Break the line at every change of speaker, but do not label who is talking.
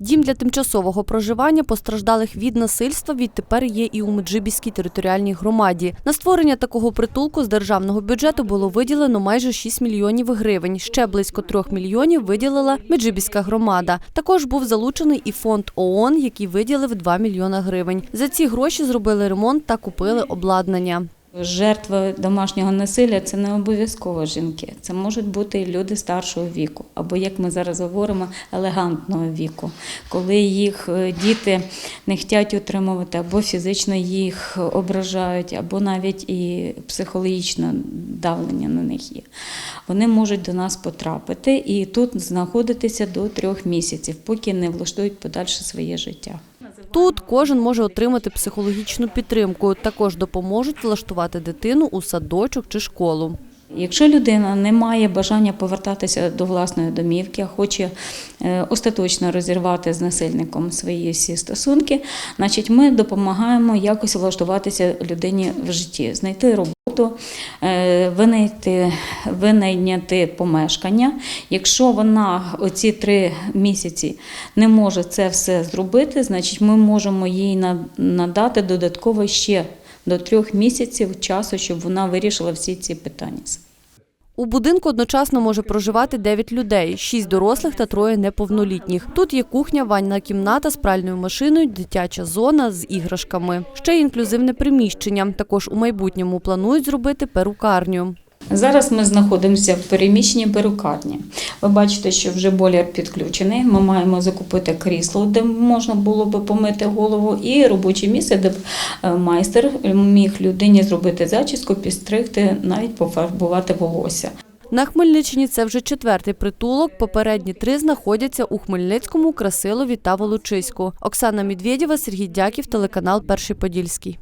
Дім для тимчасового проживання постраждалих від насильства відтепер є і у Меджибіській територіальній громаді. На створення такого притулку з державного бюджету було виділено майже 6 мільйонів гривень. Ще близько 3 мільйонів виділила Меджибіська громада. Також був залучений і фонд ООН, який виділив 2 мільйона гривень. За ці гроші зробили ремонт та купили обладнання.
Жертви домашнього насилля це не обов'язково жінки. Це можуть бути і люди старшого віку, або як ми зараз говоримо, елегантного віку, коли їх е, діти не хочуть утримувати, або фізично їх ображають, або навіть і психологічне давлення на них є. Вони можуть до нас потрапити і тут знаходитися до трьох місяців, поки не влаштують подальше своє життя.
Тут кожен може отримати психологічну підтримку. Також допоможуть влаштувати дитину у садочок чи школу.
Якщо людина не має бажання повертатися до власної домівки, а хоче е, остаточно розірвати з насильником свої всі стосунки, значить ми допомагаємо якось влаштуватися людині в житті, знайти роботу, е, винайти, винайняти помешкання. Якщо вона оці три місяці не може це все зробити, значить ми можемо їй на- надати додатково ще до трьох місяців часу, щоб вона вирішила всі ці питання.
У будинку одночасно може проживати 9 людей, 6 дорослих та троє неповнолітніх. Тут є кухня, ванна кімната з пральною машиною, дитяча зона з іграшками. Ще й інклюзивне приміщення. Також у майбутньому планують зробити перукарню.
Зараз ми знаходимося в переміщенні перукарні. Ви бачите, що вже бойлер підключений. Ми маємо закупити крісло, де можна було би помити голову, і робоче місце, де б е, майстер міг людині зробити зачіску, підстригти, навіть пофарбувати волосся.
На Хмельниччині це вже четвертий притулок. Попередні три знаходяться у Хмельницькому, Красилові та Волочиську. Оксана Медведєва, Сергій Дяків, телеканал Перший Подільський.